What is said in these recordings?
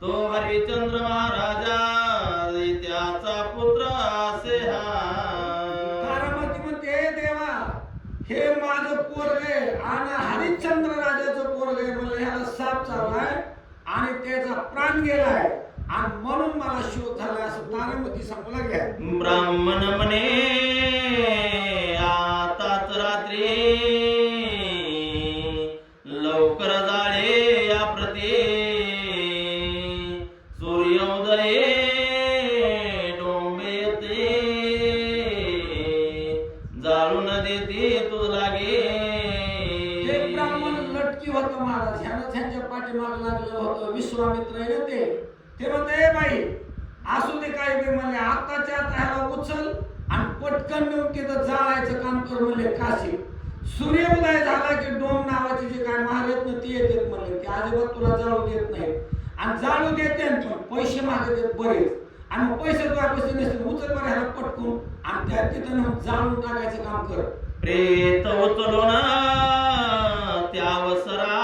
तो हरिचंद्र महाराजा त्याचा पुत्र असे हा. तारामती म्हणते "हे देवा हे माझं पोरग आणि हरिश्चंद्र राजाचं पोरग म्हणलं ह्याला साप चावलाय आणि त्याचा प्राण गेलाय. आणि म्हणून मला शोध झालाय असं तारामती सांगू लागल्या. ब्राह्मण म्हणे देते तुझ लागे. ते ब्राह्मण लटकी होत महाराज. ह्यानं त्यांच्या पाठीमाग लागलं होतं. विश्वामित्र येते ते? ते म्हणते बाई असू दे काय बी म्हणले आताच्या आता ह्याला उचल आणि पटकन नेऊन तिथं जाळायचं काम कर म्हणले काशी. सूर्योदय झाला की डोम नावाचे जे काय महारत्न ना ते येतात म्हणले. की अजिबात तुला जाळू देत नाही आणि जाळू देते पण पैसे मागत बरेच. आणि पैसे तुला पैसे नसतील उचल बरं ह्याला पटकून आणि त्या तिथं जाळून टाकायचं काम कर. प्रेत उचलून त्या अवसरा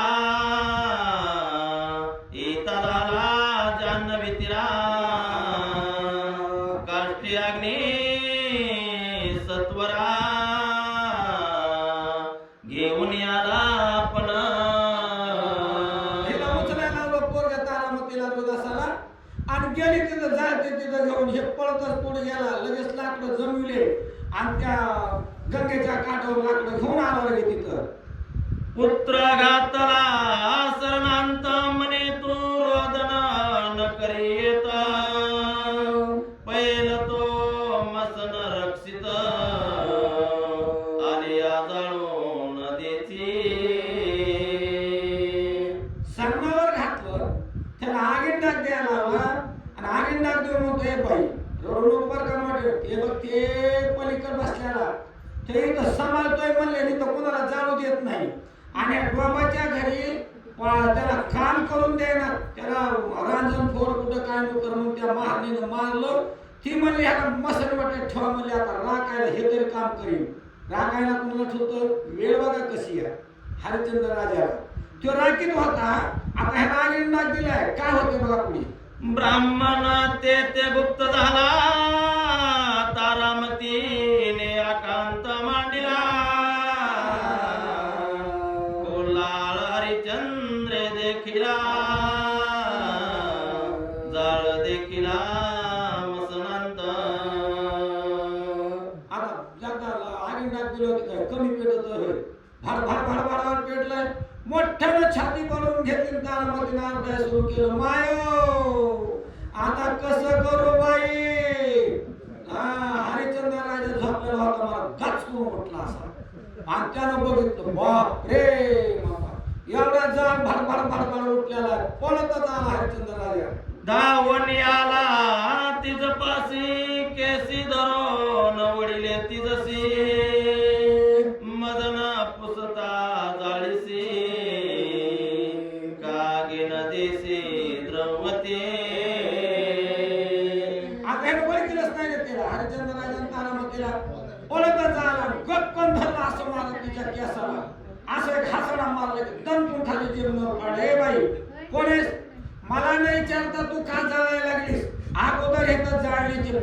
गंगेच्या काठावर घेऊन आला रे तिथं. पुत्र घातला ते इथं सांभाळतोय म्हणले नाही तर कोणाला जाणू देत नाही. आणि बाबाच्या घरी त्याला काम करून देणार. त्याला रांजण फोड कुठं काय नको म्हणून त्या महारणीनं मारलं. ती म्हणली ह्याला मसन वाटत ठेवा म्हणली आता राखायला हे तरी काम करीन. राखायला कुणाला ठेवतं? वेळ बघा कशी आहे. हरिश्चंद्र राजाला. तो राखीत होता. आता ह्याला आगीन नाग दिलाय. काय होते बघा पुढे? ब्राह्मण ते ते गुप्त झाला. तारामती मोठ्यानं छाती बनवून घेतली तारामती नारदाय सुरू केलं मायो. आता कसं करू बाई? हरिचंद्र राजा झोपलेला होता मला गच करून उठला असा. आणि त्यानं बघितलं बाप रे बाबा एवढा जाण भड भड भड भड उठलेला आहे. पळतच आला हरिचंद्र राजा. धावून आला तिज पासी केसी धरो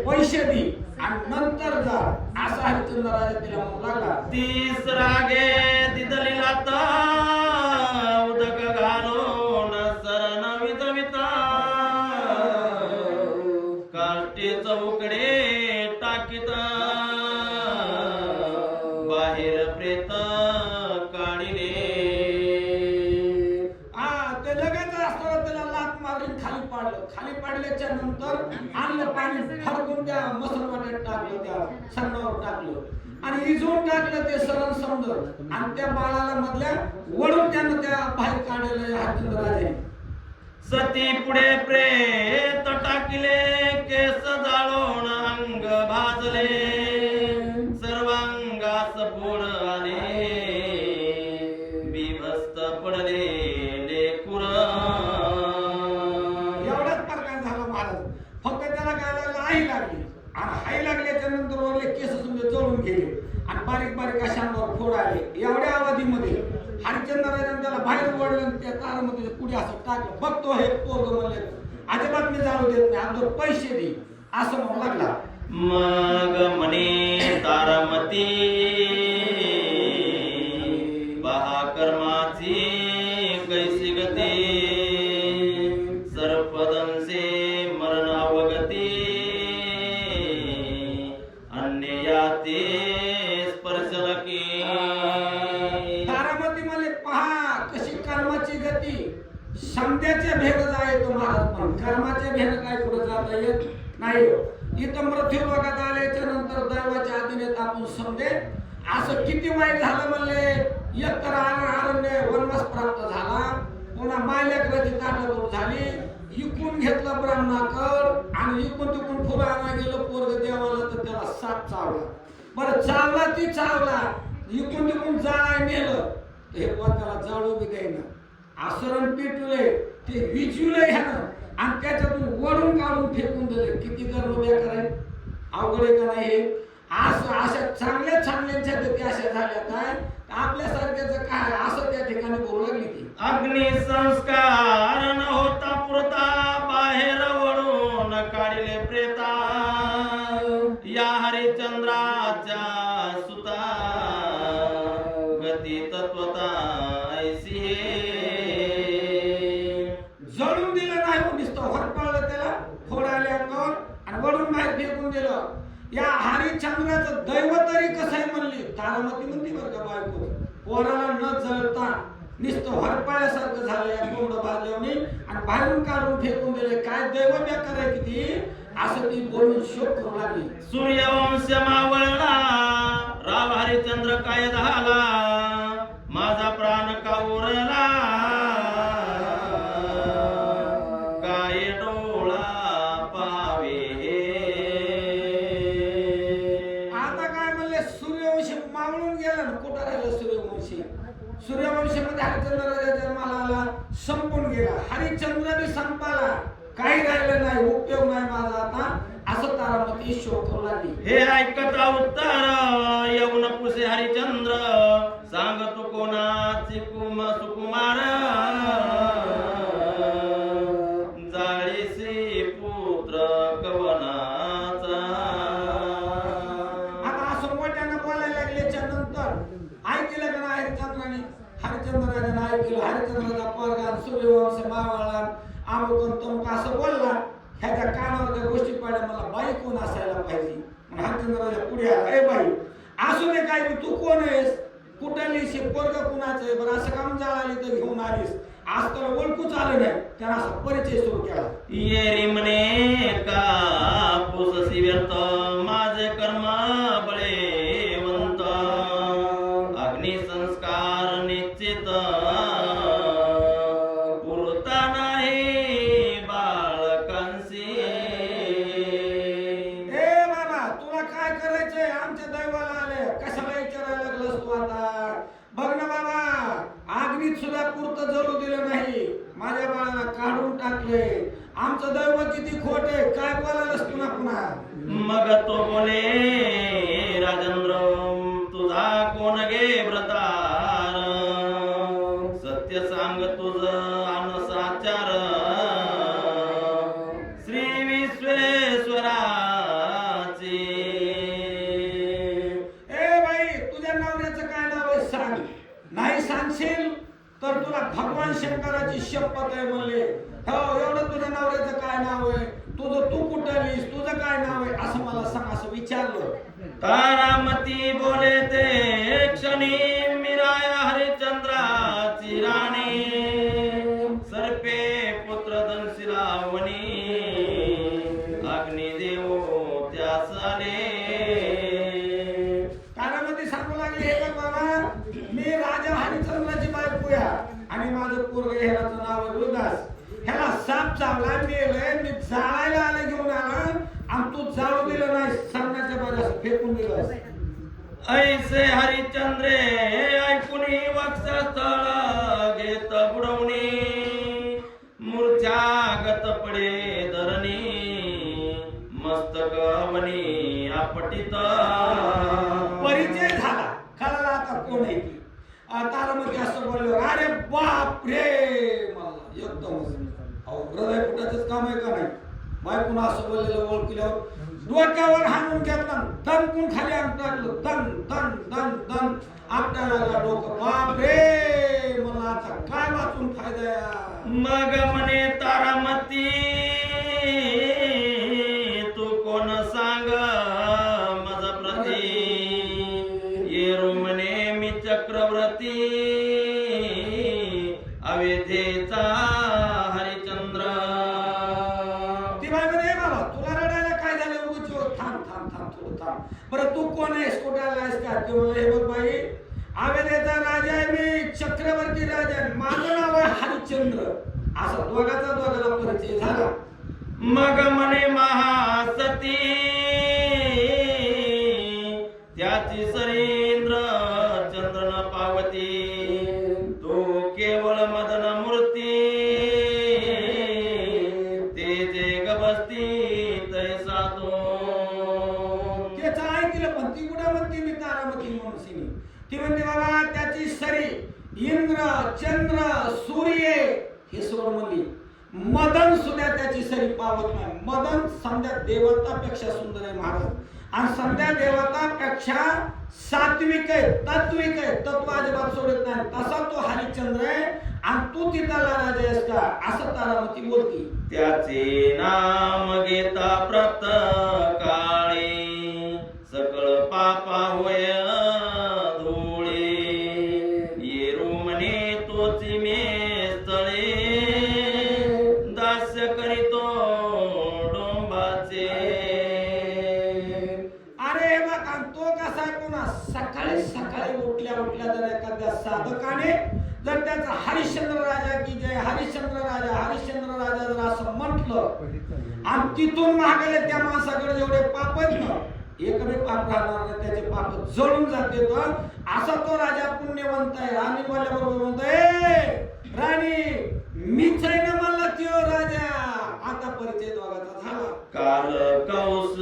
पैसे दे. आणि नंतर जा. असा हरिश्चंद्र राजा तिला म्हणू लागला. तीस रागे दिदलीला उदक घालून सरण विजविता काष्टी आणि टाकलं ते सरण समज आणि त्या बाळाला मधल्या वळून त्यानं त्या बाहेर काढलं हरिश्चंद्र सती पुढे प्रेत टाकिले केस जाळून अंग भाजले. सर्वांगास पूर्ण आले. बिभस्त पडले. बारीक बारीक अशांवर फोड आले? एवढ्या अवधीमध्ये हरिश्चंद्र त्याला बाहेर ओढलं त्या तारामध्ये पुढे असं टाकलं. बघतो हे पोरग म्हणले अजिबात मी जाऊ देत नाही अगोदर पैसे दे. असं म्हणू लागला मग म्हणे तारामती समत्याचे भेद जाय तो महाराज पण. कर्माचे भेद काय पुढे जाता येत नाही. इथं मृत्यू लोकात आल्याच्यानंतर दैवाच्या अधीनेत आपण समजे. असं किती वाईट झालं म्हणले? एकतर आर- अरण्य वनवास प्राप्त झाला. पुन्हा मायलेकराची ताटातूट झाली. इकून घेतलं ब्राह्मणाकड आणि इकून तिकून फुलं आणा गेलं पोरग देवाला तर त्याला साप चावला. बरं चावला ती चावला. इकून तिकून जाळाय नेलं. हे बुवा त्याला जाळू बी देईना. आसरण पेटवले ते विजवले ह्यानं. आणि त्याच्यातून वरून काढून फेकून दिले किती गर्व बेकार अवघड आहे का नाही हे? असं अशा चांगल्या चांगल्यांच्या गती अशा झाल्या काय? आपल्यासारख्याचं काय असं त्या ठिकाणी बोलू लागली ती. अग्नि संस्कार न होता पुरता बाहेर वळून काढले प्रेता. या हरिचंद्रा या हरिश्चंद्राचं दैव तरी कसं आहे म्हणली? तारामती म्हणते बरं का बायको. पोराला न जळता नुसतं हरपाळ्यासारखं झालं या कोंड भाजल्याने आणि बाहेरून काढून फेकून दिले. काय दैव त्या कराय किती? असं ती बोलून शोक करू लागली. सूर्यवंश मावळला राव हरिचंद्र काय झाला? माझा प्राण का उरला काही राहिलं नाही? उपयोग नाही माझा आता. असं तारामती शोक करू लागली. हे ऐकता उत्तर येऊन पुसे हरिचंद्र. सांग कोणाचे कोणाची कुम सुकुमार. ह्याच्या गोष्टी पाहिल्या मला बाई कोण असायला पाहिजे? मग हरिश्चंद्राच्या पुढे आला. ए बाई असू दे काय तू कोण आहेस? कुठं लिहिशी पोरग कुणाचं आहे? बरं असं काम जाळाली तर घेऊन आलीस? आज तुला ओळखूच आलं नाही. त्यानं असा परिचय सुरू केला. ये म्हणे का पुस व्यर्थ माझ विश्वेश्वराची. ए बाई तुझ्या नवऱ्याचं काय नाव आहे सांग. नाही सांगशील तर तुला भगवान शंकराची शपथ आहे म्हणले. हो एवढं तुझ्या नवऱ्याचं काय नाव आहे? तुझं तू कुठं तुझं काय नाव आहे? असं मला सांग असं विचारलं. तारामती बोले ते क्षणी. नावाजलो दास ह्याला साप चावला मेलय मी जाळायला आलं घेऊन आलं आणि तू जाळू दिलं नाही सामनाच्या बाजास फेकून दिलं. ऐसे हरिचंद्रे हे ऐकून वक्षस्थळ घेत बुडवणी. मूर्छागत पडे धरणी मस्तक वनी आपटित. परिचय झाला. कळाला आता कोण आहे ती? आता मग असं बोललो अरे बाप रे हृदय फुटायचंच काम आहे का नाही? बायकून असं बोललेलं ओळखल्यावर डोक्यावर हाणून घेतला दणकून खाली आणून टाकलं. दन दन दन दन. आपल्याला डोकं बाप रे मला काय वाचून फायदा मग म्हणे तारामती. त्याची सरेंद्र देवतापेक्षा सात्विक आहे तात्विक आहे. तत्व अजिबात सोडत नाही. तसा तो हरिश्चंद्र आहे आणि तू तिथला राजा आहेस का? असं तारामती बोलती. त्याचे नाम घेता प्रथम तिथून मागले त्या माणसाकडे जेवढे पाप आहेत ना एक पाप राहणार नाही त्याचे पाप जळून जाते तो. असा तो राजा पुण्यवंत आहे. राणी बरोबर म्हणतोय राणी मीच आहे ना मला त्यो राजा. आता परिचय दोघाचा झाला. काल कौस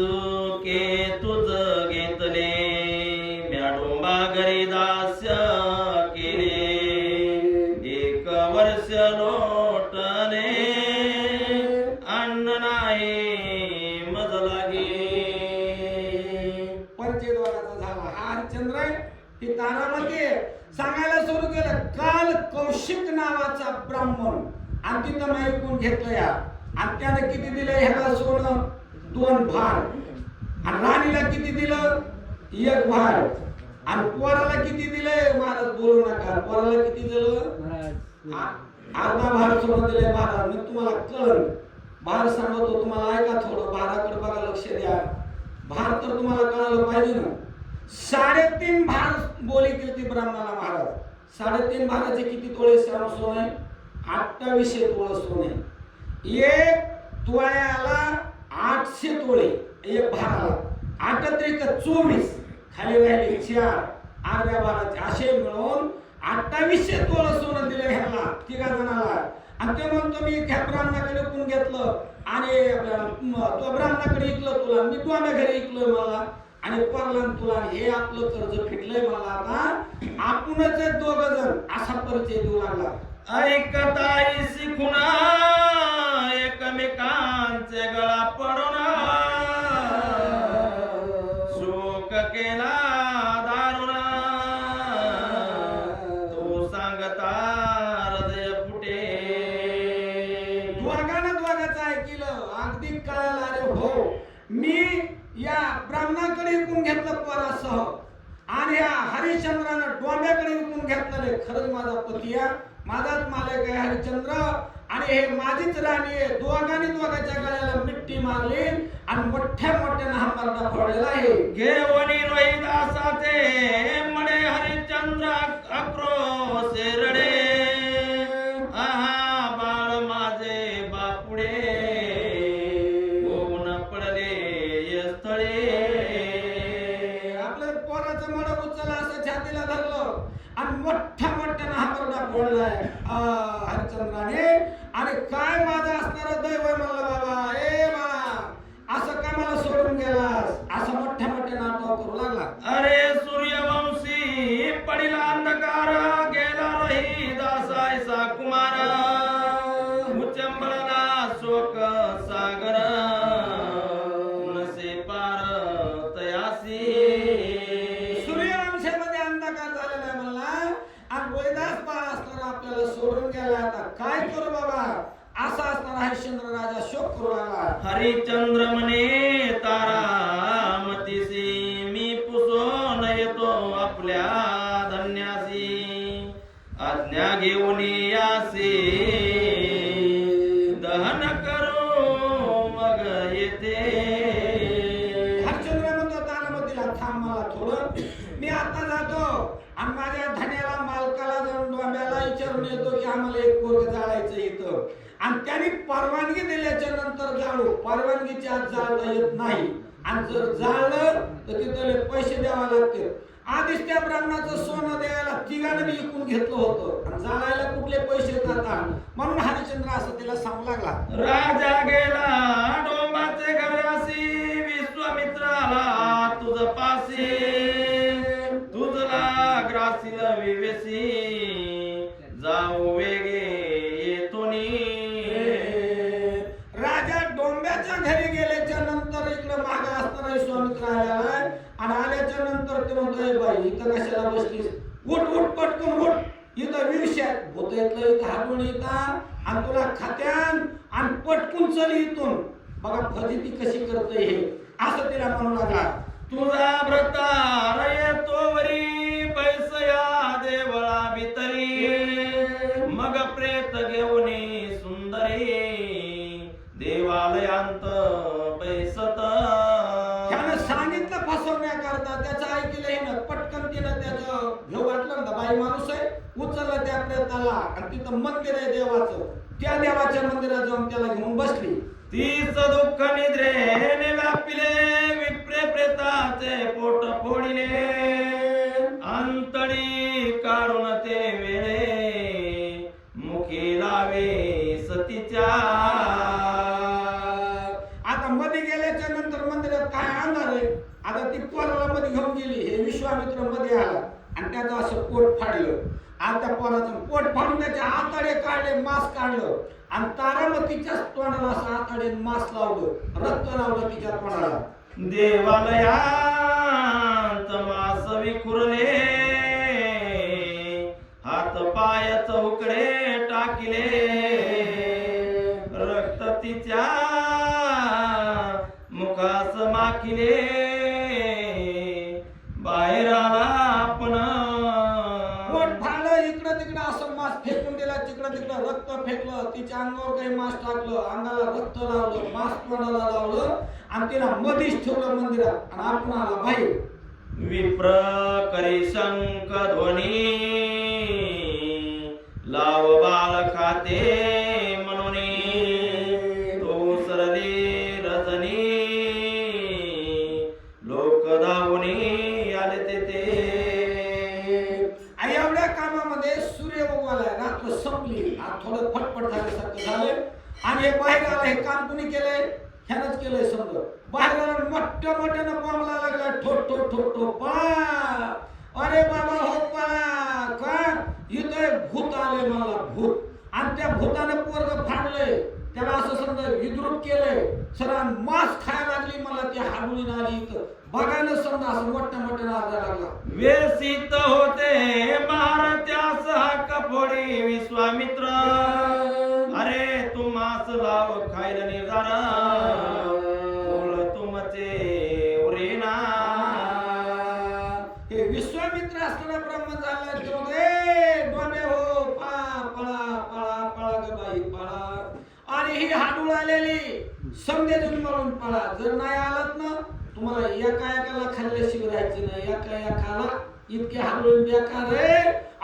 मातीचं तिथं घेतलं या आणि त्याने किती दिलं ह्याला सोनं? दोन भार. आणि राणीला किती दिलं? एक भार. आणि पोराला किती दिलंय? महाराज बोलू नका. पोराला किती दिलं? अर्धा भार सोनं दिले महाराज. मी तुम्हाला कळ भार सांगतो तुम्हाला ऐका थोडं. भाराकडे बघा लक्ष द्या. भार तर तुम्हाला कळालं पाहिजे ना. साडेतीन भार बोली केली ती ब्राह्मणाला महाराज. साडेतीन भाराचे किती तोळे श्याम आहे? अठ्ठावीसशे तोळ सोने एक तोळ्याला आठशे तोळे एक भाराला आठ त्रिक चोवीस खाली राहिले चार अर्ध्या भाराचे असे मिळून अठ्ठावीसशे तोळ सोनं दिले ह्याला तिघा जणाला. आणि ते म्हणतो मी त्या ब्राह्मणाकडे कोण घेतलं? आणि तो ब्राह्मणाकडे इकलं तुला मी तुझ्या घरी इकलोय मला. आणि परलान तुला हे आपलं कर्ज फिटलंय मला आता. आपणच दोघ जण असा परिचय देऊ लागला. ऐकताई शिकुना एकमेकांचे गळा पडून शोक केला दारुण. तो सांगता हृदय फुटे. दोघांना द्वागाचं ऐकलं. अगदी कळायला अरे हो. मी या ब्राह्मणाकडे विकून घेतलं परासह. आणि या हरिश्चंद्रानं डोंब्याकडे विकून घेतलं रे खरंच माझा पती आहे माझाच मालक आहे हरिश्चंद्र. आणि हे माझीच राणी आहे. दोघांनी दोघांच्या गळ्याला मिट्टी मारली आणि मोठ्या मोठ्यानं हा मरडा फोडलेला आहे. घेवणी रोहिदासाचे कुमार उचंबळला शोक सागर नसे पार तयासी. सूर्यवंशामध्ये अंधकार झालेला आहे मला आणि वैदास बाळ असणारा आपल्याला सोडून गेला. आता काय करू बाबा? असा असणारा हरिश्चंद्र राजा शोक करू लागला. हरिचंद्र मी जातो आणि माझ्या धन्याला मालकाला जाऊन डोंब्याला विचारून येतो की आम्हाला एक पोरग जाळायचं इथं. आणि त्यांनी परवानगी दिल्याच्या नंतर जाळू. परवानगीच्या आत जाळता येत नाही. आणि जर जाळलं तर तिथले पैसे द्यावे लागतील. आधीच त्या ब्राह्मणाचं सोनं द्यायला तिघानं मी इकून घेतलं होतं. आणि जाळायला कुठले पैसे येतात? म्हणून हरिश्चंद्र असं तिला सांगू लागला. राजा गेला डोंबाचे घरासी विश्वामित्राला आलोय स्वामी आल्यावर आणि आल्याच्यानंतर ते म्हणतोय बाई इथं कशाला बसलीस? उठ उठ पटकन उठ. इथं विषयात भूत येतलं इथं हातून येता आणि तुला खात्यान आणि पटकून चल इथून. बघा फजिती कशी करते हे. असं तिला म्हणू लागला तुझा व्रतार येतो वरी पैसया देवळा भितरी. मग प्रेत घेऊन सुंदरी. देवालयांत घेऊ वाटलं ना बाई माणूस आहे उचललं त्या प्रेताला आणि तिथं मंदिर आहे देवाचं. त्या देवाच्या मंदिरात जाऊन त्याला घेऊन बसली. तीच दुःख निद्रेने व्यापिले विप्रे प्रेताचे पोट फोडिले. अंतडी काढून ते वेळे मुखी लावे सतीच्या. आता मध्ये गेल्याच्यानंतर मंदिरात काय आणणार आहे? आता ती पोराला मध्ये घेऊन गेली हे विश्वामित्रमध्ये आला. आणि असं पोट फाडलं. आणि त्या पोराचं पोट फाडून त्याचे आतडे काढले मास काढलं. आणि तारामतीच्याच तोंडाला असं आतडे मास लावलं. रक्त लावलं तिच्या तोंडाला. देवालयात मास विखुरले हात पाय चौकडे टाकले. रक्त तिच्या मुखास माखिले. फेकलं तिच्या अंगावर काही मास्क टाकलं अंगाला रक्त लावलं मास्क तोंडाला लावलं आणि तिला मधीच ठेवलं मंदिरात. आणि आपण आला बाहेर. विप्र करी शंख ध्वनी. लाव बाल खाते म्हणून. तो सरली रजनी. लोक धावणी आले ते कामामध्ये सूर्य ना तो संपली. आज थोडं फटफट झाल्यासारखं झालं आणि हे बाहेर आलं हे काम कुणी केलंय? ह्यानंच केलंय समजा बाहेर मोठ्या मोठ्यानं बॉम्बला लागला ठोट ठोट ठोट ठोट पळा अरे बाबा हो पळा का? इथं एक भूत आले मला भूत. आणि त्या भूतानं पोरग फाडलंय. त्याला असं समजा विद्रूप केलंय. सर मांस खायला लागली मला ती हाडून आली इथं. बघायला समजा असं मोठ्या मोठ्या नादा लागला. व्यसित होते भारत्यास हाक फोडी विश्वामित्र. अरे तू मास लाव खायला निर्धार. बोल तुमचे उरेना हे विश्वामित्र असताना ब्रह्म झाला तो डोमे हो पळा पळा पळा पळा ग बाई पळा. आणि ही हाडूळ आलेली समजेजून म्हणून पळा. जर नाही आलात ना तुम्हाला एका एकाला खाल्ल्याशिवाय राहायचे नाही एका एकाला इतके हाडूळ बेकार रे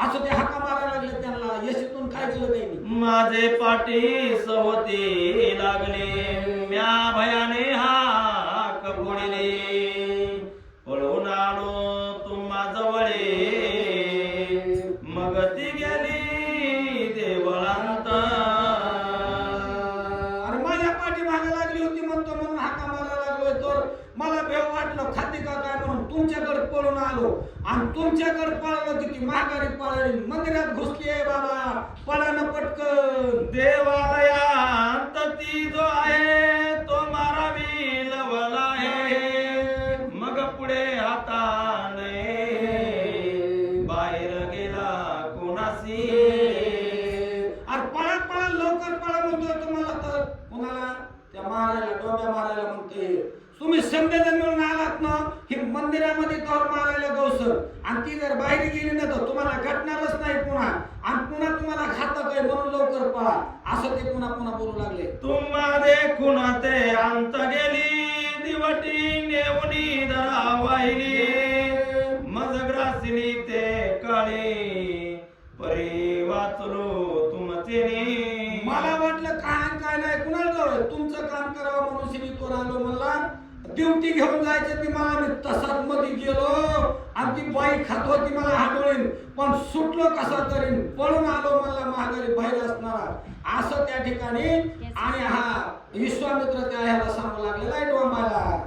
असं ते हाका मारायला लागले त्यांना यशीतून काय केलं त्यांनी. माझे पाठी सवते लागले म्या भयाने हा फोडिले. पळून आलो तुमच्याकडे पळून आलो. आणि तुमच्याकडे पळालो की ती माघारी पळाली. मंदिरात घुसली आहे बाबा. पळानं पटकन. देवालयात ती जो आहे. म्हणून असं ते पुन्हा पुन्हा बोलू लागले. तुम्हा देखून ते अंत गेली. ड्युटी घेऊन जायचं ती मला मी तसाच मध्ये गेलो. आणि ती बाई खात होती मला हाडोळीन. पण सुटलो कसा तरी पळून आलो मला महागारी बाहेर असणारा असं त्या ठिकाणी आणि हा विश्वामित्र त्या ह्याला सांगू लागलेला आहे डोंबाला.